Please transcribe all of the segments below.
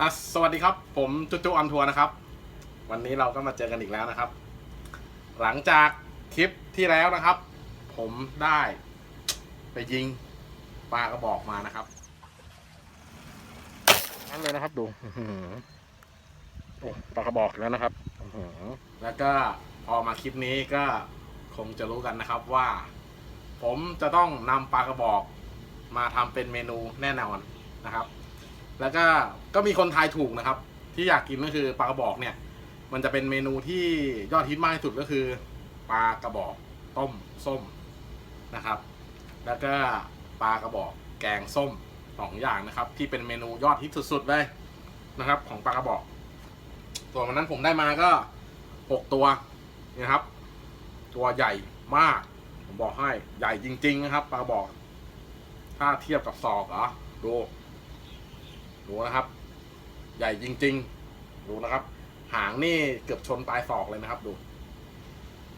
อะสวัสดีครับ ผมจุจุออนทัวร์นะครับ วันนี้เราก็มาเจอกันอีกแล้วนะครับ หลังจากคลิปที่แล้วนะครับ ผมได้ไปยิงปลากระบอกมานะครับนั่นเลยนะครับดูอื้อหือโอ้ปลากระบอกแล้วนะครับอื้อหือแล้วก็พอมาคลิปนี้ก็คงจะรู้กันนะครับว่า ผมจะต้องนำปลากระบอกมาทำเป็นเมนูแน่นอนนะครับ แล้วก็ก็มีคนทายถูกนะครับ ที่อยากกินก็คือปลากระบอกเนี่ย มันจะเป็นเมนูที่ยอดฮิตมากที่สุดก็คือปลากระบอกต้มส้มนะครับ แล้วก็ปลากระบอกแกงส้มสองอย่างนะครับ ที่เป็นเมนูยอดฮิตสุดๆเลยนะครับ ของปลากระบอกส่วนวันนั้นผมได้มาก็หกตัวนะครับ ตัวใหญ่มาก ผมบอกให้ใหญ่จริง ๆ นะครับปลากระบอก ถ้าเทียบกับศอกเหรอดู ดูนะครับ ใหญ่จริง ๆ ดูนะครับ หางนี่เกือบชนปลายศอกเลยนะครับ ดู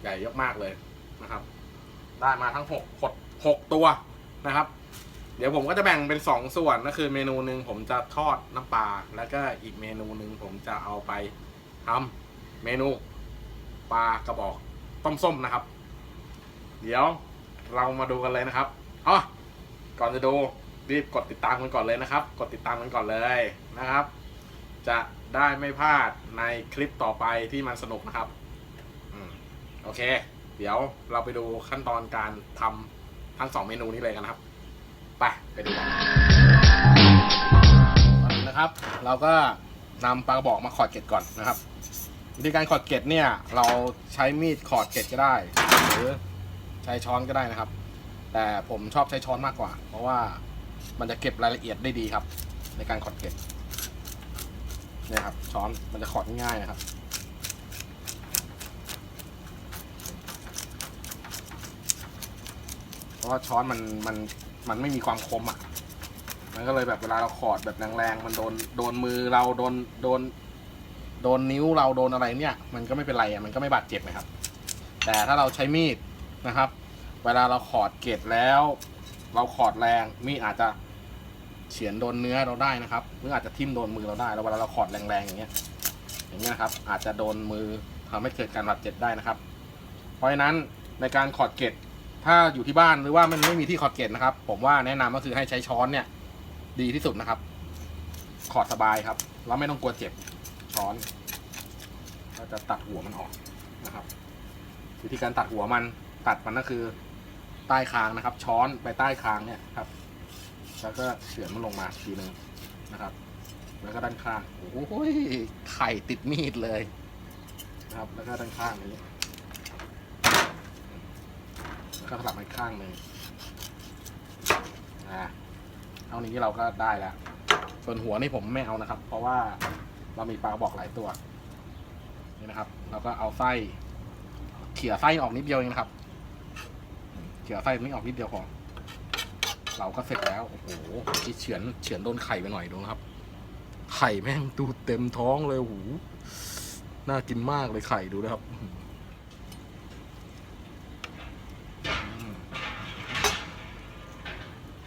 ใหญ่เยอะมากเลยนะครับ ได้มาทั้งหกหกหกตัวนะครับ เดี๋ยวผมก็จะแบ่งเป็นสองส่วนก็คือเมนูหนึ่งผมจะทอดน้ำปลาแล้วก็อีกเมนูหนึ่งผมจะเอาไปทำเมนูปลากระบอกต้มส้มนะครับ เดี๋ยวเรามาดูกันเลยนะครับอ๋อก่อนจะดู รีบกดติดตามกันก่อนเลยนะครับ กดติดตามกันก่อนเลยนะครับ จะได้ไม่พลาดในคลิปต่อไปที่มันสนุกนะครับอืมโอเค เดี๋ยวเราไปดูขั้นตอนการทำทั้งสองเมนูนี้เลยกันนะครับ ไปไปดูกันนนี้นะครับ เราก็นำปลากระบอกมาขอดเกล็ดก่อนนะครับวิธีการขอดเกล็ดเนี่ย เราใช้มีดขอดเกล็ดก็ได้ หรือใช้ช้อนก็ได้นะครับ แต่ผมชอบใช้ช้อนมากกว่า เพราะว่า มันจะเก็บรายละเอียดได้ดีครับ ในการขอดเกล็ดเนี่ยครับ ช้อนมันจะขอดง่ายนะครับ เพราะว่าช้อนมันมันมันไม่มีความคมอะ มันก็เลยแบบเวลาเราขอดแบบแรงๆมันโดนโดนมือเราโดนโดน โดนนิ้วเราโดนอะไรเนี่ย มันก็ไม่เป็นไรอะมันก็ไม่บาดเจ็บนะครับ แต่ถ้าเราใช้มีดนะครับ เวลาเราขอดเกล็ดแล้ว เราขอดแรงมีดอาจจะ เฉือนโดนเนื้อเราได้นะครับหรืออาจจะทิ่มโดนมือเราได้แล้วเวลาเราขอดแรงๆอย่างเงี้ยอย่างเงี้ยนะครับอาจจะโดนมือทำให้เกิดการบาดเจ็บได้นะครับ เพราะฉะนั้นในการขอดเกล็ดถ้าอยู่ที่บ้านหรือว่ามันไม่มีที่ขอดเกล็ดนะครับ ผมว่าแนะนำก็คือให้ใช้ช้อนเนี่ย ดีที่สุดนะครับ ขอดสบายครับแล้วไม่ต้องกลัวเจ็บช้อนก็จะตัดหัวมันออกนะครับ วิธีการตัดหัวมันตัดมันก็คือ ใต้คางนะครับ ช้อนไปใต้คางเนี่ยครับ แล้วก็เฉือนมันลงมาทีหนึ่งนะครับ แล้วก็ด้านข้างโอ้โหไข่ติดมีดเลยนะครับ แล้วก็ด้านข้างนี้แล้วก็สลับไปข้างหนึ่งอ่าเท่านี้เราก็ได้แล้ว ส่วนหัวนี่ผมไม่เอานะครับ เพราะว่าเรามีปลากบอกหลายตัวนี่นะครับเราก็เอาไส้เขี่ยไส้ออกนิดเดียวเองนะครับเขี่ยไส้ไม่ออกนิดเดียวพอ เราก็เสร็จแล้ว โอ้โหที่เฉือนเฉือนโดนไข่ไปหน่อยดูนะครับ ไข่แม่งดูเต็มท้องเลยโอ้โหน่ากินมากเลยไข่ดูนะครับ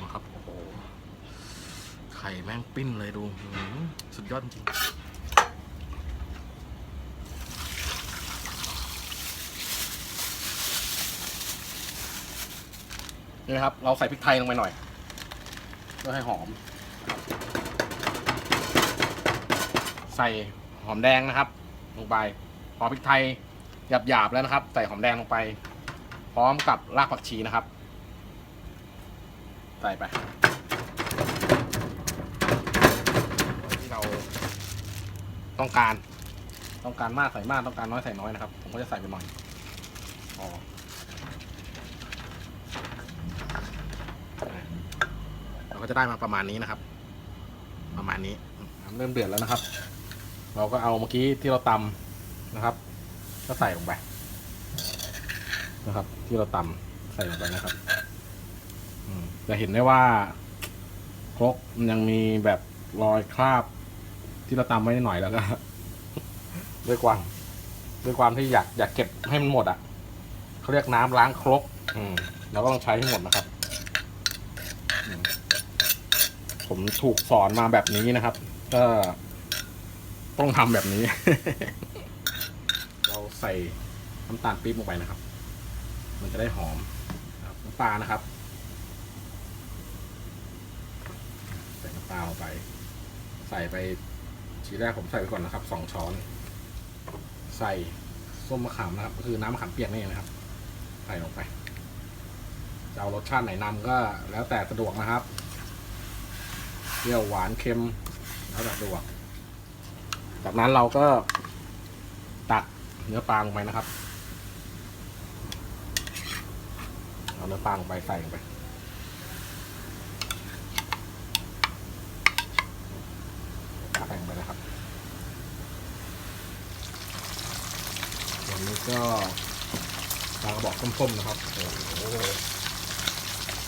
นะครับโอ้โหไข่แม่งปิ้นเลยดูสุดยอดจริง นี่นะครับ เราใส่พริกไทยลงไปหน่อย เพื่อให้หอม ใส่หอมแดงนะครับ ลงไปพอพริกไทยหยาบๆแล้วนะครับ ใส่หอมแดงลงไป พร้อมกับรากผักชีนะครับ ใส่ไป ที่เราต้องการต้องการมากใส่มากต้องการน้อยใส่น้อยนะครับ ผมก็จะใส่ไปหน่อยพอ เราก็ จะได้มาประมาณนี้นะครับ ประมาณนี้น้ำเริ่มเดือดแล้วนะครับ เราก็เอาเมื่อกี้ที่เราตำนะครับ ก็ใส่ลงไปนะครับ ที่เราตำใส่ลงไปนะครับจะเห็นได้ว่าครกมันยังมีแบบรอยคราบ ที่เราตำไว้หน่อยแล้วก็ด้วยความด้วยความที่อยากอยากเก็บให้มันหมดอะเขาเรียกน้ำล้างครก อืมเราก็ต้องใช้ให้หมดนะครับ ผมถูกสอนมาแบบนี้นะครับ ก็ต้องทำแบบนี้ เราใส่น้ำตาลปี๊บลงไปนะครับ มันจะได้หอมน้ำปลนะครับใส่น้ำปลาลงไป ใส่ไปทีแรกผมใส่ไปก่อนนะครับสองช้อน ใส่ส้มมะขามนะครับ ก็คือน้ำมะขามเปียกนี่เองนะครับ ใส่ลงไปจะเอารสชาติไหนนำก็แล้วแต่สะดวกนะครับ เปรี้ยวหวานเค็มแล้วแต่ดวกจากนั้นเราก็ตักเนื้อปลาลงไปนะครับ เอาเนื้อปลาลงไปใส่ลงไป ตักใส่ลงไปนะครับส่วนนี้ก็ปลากระบอกส้มๆนะครับ โอ้โห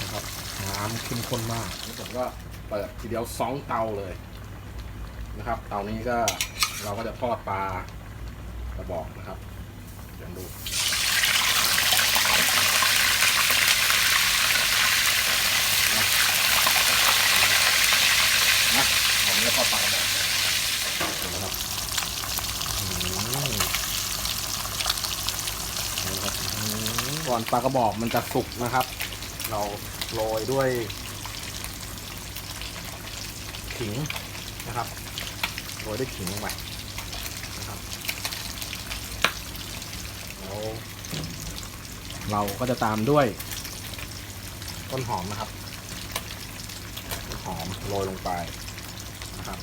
นะครับ น้ำเข้มข้นมากนี่ผมก็ เปิดทีเดียวสองเตาเลยนะครับ เตานี้ก็เราก็จะทอดปลากระบอกนะครับเดี๋ยวดูนะนะผมจะทอดปลากระบอกนไหมครับอืมอืมก่อนปลากระบอกมันจะสุกนะครับ เราโรยด้วย ขิงนะครับโรยด้วยขิงลงไปนะครับแล้วเราก็จะตามด้วย ต้นหอมนะครับต้นหอมโรยลงไปนะครับ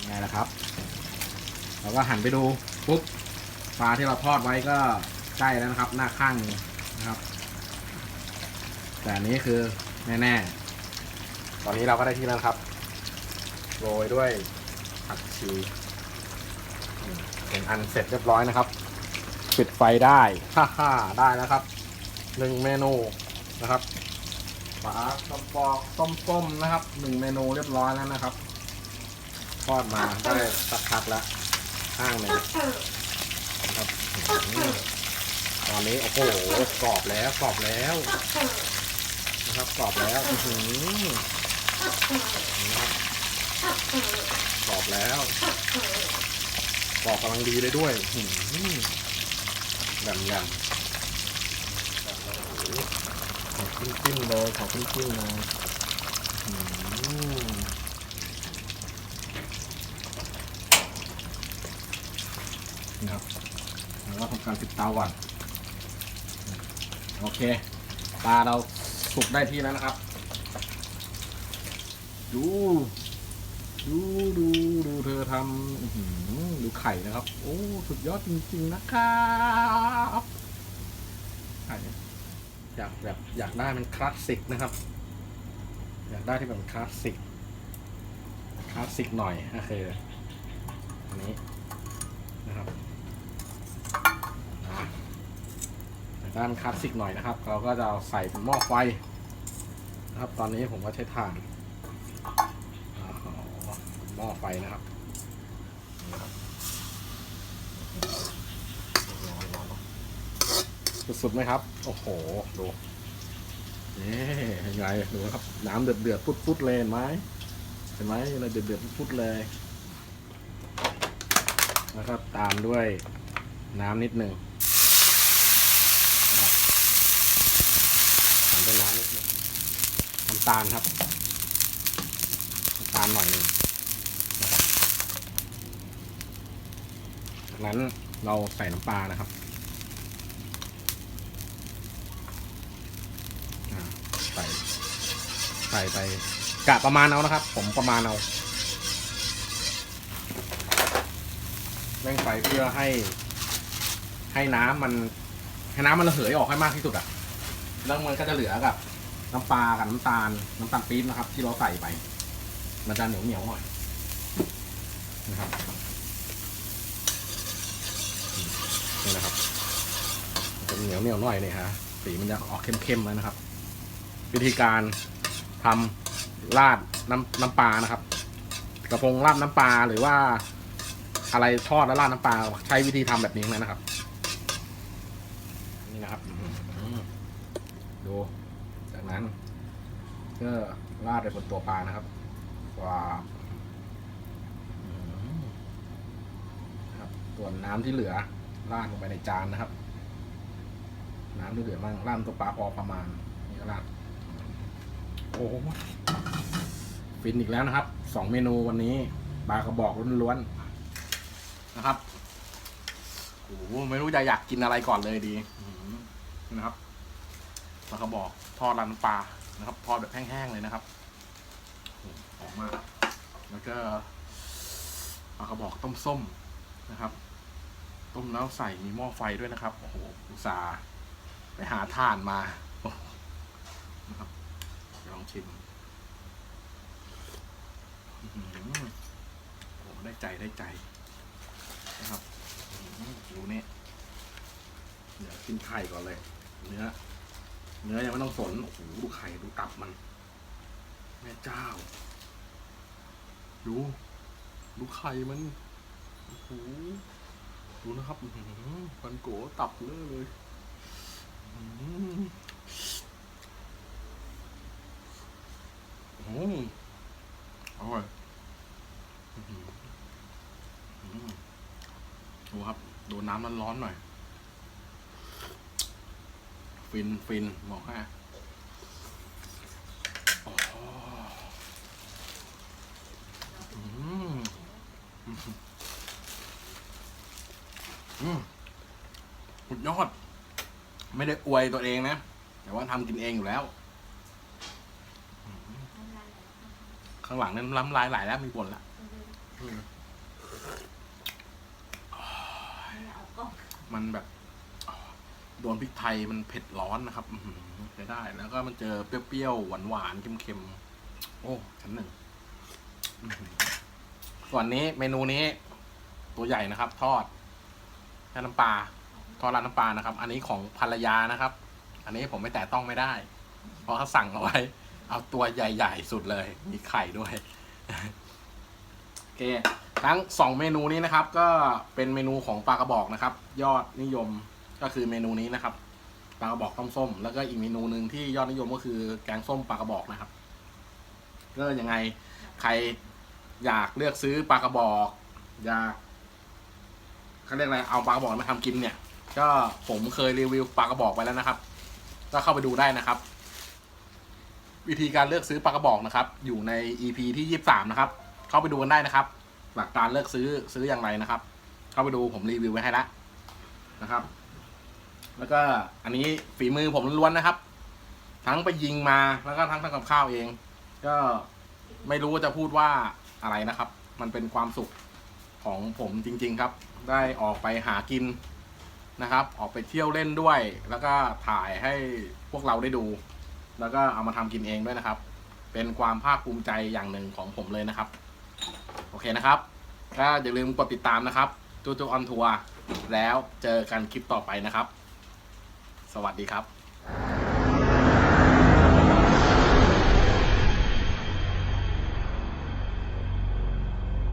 ยังไงนะครับ เราก็หันไปดูปุ๊บปลาที่เราทอดไว้ก็ใกล้แล้วนะครับ หน้าข้างหนึงนะครับ แต่อันนี้คือแน่ๆ ตอนนี้เราก็ได้ที่แล้วครับ โรยด้วยผักชีเป็นอันเสร็จเรียบร้อยนะครับ ปิดไฟได้ฮ่าฮ่าได้แล้วครับหนึ่งเมนูนะครับปลากระบอกต้มๆนะครับหนึ่งเมนูเรียบร้อยแล้วนะครับทอดมาได้สักพักแล้วข้างหนึ่งนะครับอืมตอนนี้โอ้โหกรอบแล้วกรอบแล้วนะครับกรอบแล้วอือ กรอบแล้วกรอบกำลังดีเลยด้วยหือแหลมแหลมขอขึ้นๆเลยขอขึ้นขึ้นๆเลยหือนะครับแล้วก็ทำการปิดเตาก่อนโอเค ปลาเราสุกได้ที่แล้วนะครับ ดู ดูดูดูเธอทำอื้อหือดูไข่นะครับ โอ้สุดยอดจริง ๆ นะครับไข่อยากแบบอยากได้มันคลาสสิกนะครับ อยากได้ที่แบบคลาสสิกคลาสสิกหน่อยก็คืออันนี้นะครับอะด้านคลาสสิกหน่อยนะครับ เราก็จะเอาใส่เป็นหม้อไฟนะครับ ตอนนี้ผมก็ใช้ถ่าน ม้อไฟนะครับสุดๆไหมครับ โอ้โห ดูนี่ยังไงดูครับ น้ำเดือดเดือดๆพุดเลยเห็นไหมเห็นไหมอะไรเดือดเดือดๆพุดเลยแล้วก็ตามด้วยน้ำนิดหนึ่งตามด้วยน้ำนิดหนึ่งน้ำตาลครับน้ำตาลหน่อยหนึ่งนะครับจาก นั้นเราใส่น้ำปลานะครับใส่ใส่ไปกะประมาณเอานะครับ ผมประมาณเอาเร่งไฟเพื่อให้ ให้น้ำมันให้น้ำมันระเหยออกให้มากที่สุดอะแล้วมันก็จะเหลือกับน้ำปลากับน้ำตาลน้ำตาลปี๊บนะครับ ที่เราใส่ไป มันจะเหนียวเหนียวๆหน่อยนะครับ นี่นะครับจะเหนียวเหนียวหน่อยเนี่ยฮะสีมันจะออกเข้มๆแล้วนะครับ วิธีการทำราดน้ำน้ำปลานะครับ กระพงราดน้ำปลาหรือว่า อะไรทอดแล้วราดน้ำปลาใช้วิธีทำแบบนี้ทั้งนะครับ นี่นะครับดูจากนั้นก็ราดไปบนตัวปลานะครับว้าวอืมส่วนน้ำที่เหลือ ราดลงไปในจานนะครับ น้ำเหลือมั่งราดตัวปลาพอประมาณนี่ก็ราดโอ้ฟินอีกแล้วนะครับสองเมนูวันนี้ปลากระบอกล้วนๆนะครับโอ้ไม่รู้จะอยากกินอะไรก่อนเลยดีนะครับปลากระบอกทอดราดน้ำปลานะครับทอดแบบแห้งๆเลยนะครับหอมมากแล้วก็ปลากระบอกต้มส้มนะครับ ต้มแล้วใส่มีหม้อไฟด้วยนะครับโอ้โหอุตส่าห์ไปหาถ่านมานะครับลองชิมโอ้โหได้ใจได้ใจนะครับดูนี่เดี๋ยวกินไข่ก่อนเลย เนื้อ เนื้อยังไม่ต้องสนโอ้โหดูไข่ดูตับมัน แม่เจ้า ดู ดูไข่มันโอ้โห ดูนะครับมันโกตับเลอะเลยอื้อหือโอ้อร่อยดูครับ โดูน้ำมันร้อนๆหน่อย ฟินฟินบอกให้โอ้โหอืม อืมสุด ยอด ไม่ได้อวยตัวเองนะ แต่ว่าทำกินเองอยู่แล้ว ข้างหลังนั้นล้ำลายไหลแล้วมีบ่นละอืมมันแบบโดนพริกไทยมันเผ็ดร้อนนะครับอือหือใช้ได้ แล้วก็มันเจอเปรี้ยวๆ หวานๆ เค็มๆ โอ้ชั้นหนึ่งอื้อหือส่วนนี้เมนูนี้ตัวใหญ่นะครับ ทอดแค่น้ำปลา ทอดราดน้ำปลานะครับ อันนี้ของภรรยานะครับ อันนี้ผมไม่แต่ต้องไม่ได้ เพราะเขาสั่งเอาไว้ เอาตัวใหญ่ๆสุดเลย มีไข่ด้วยโอเคทั้งสองเมนูนี้นะครับ ก็เป็นเมนูของปลากระบอกนะครับ ยอดนิยมก็คือเมนูนี้นะครับปลากระบอกต้มส้ม แล้วก็อีกเมนูหนึ่งที่ยอดนิยมก็คือแกงส้มปลากระบอกนะครับ ก็ยังไงใครอยากเลือกซื้อปลากระบอก อยากเขาเรียกอะไรเอาปลากระบอกมาทำกินเนี่ย ก็ผมเคยรีวิวปลากระบอกไปแล้วนะครับ ก็เข้าไปดูได้นะครับ วิธีการเลือกซื้อปลากระบอกนะครับ อยู่ใน EP ที่ยี่สามนะครับ เข้าไปดูกันได้นะครับ หลักการเลือกซื้อซื้ออย่างไรนะครับ เข้าไปดูผมรีวิวไว้ให้แล้วนะครับ แล้วก็อันนี้ฝีมือผมล้วนๆนะครับ ทั้งไปยิงมาแล้วก็ทั้งทำกับข้าวเอง ก็ไม่รู้ว่าจะพูดว่าอะไรนะครับ มันเป็นความสุขของผมจริง ๆ ครับ ได้ออกไปหากิน นะครับ ออกไปเที่ยวเล่นด้วย แล้วก็ถ่ายให้พวกเราได้ดู แล้วก็เอามาทำกินเองด้วยนะครับ เป็นความภาคภูมิใจอย่างหนึ่งของผมเลยนะครับ โอเคนะครับก็อย่าลืมกดติดตามนะครับจูจูออนทัวร์แล้วเจอกันคลิปต่อไปนะครับ สวัสดีครับ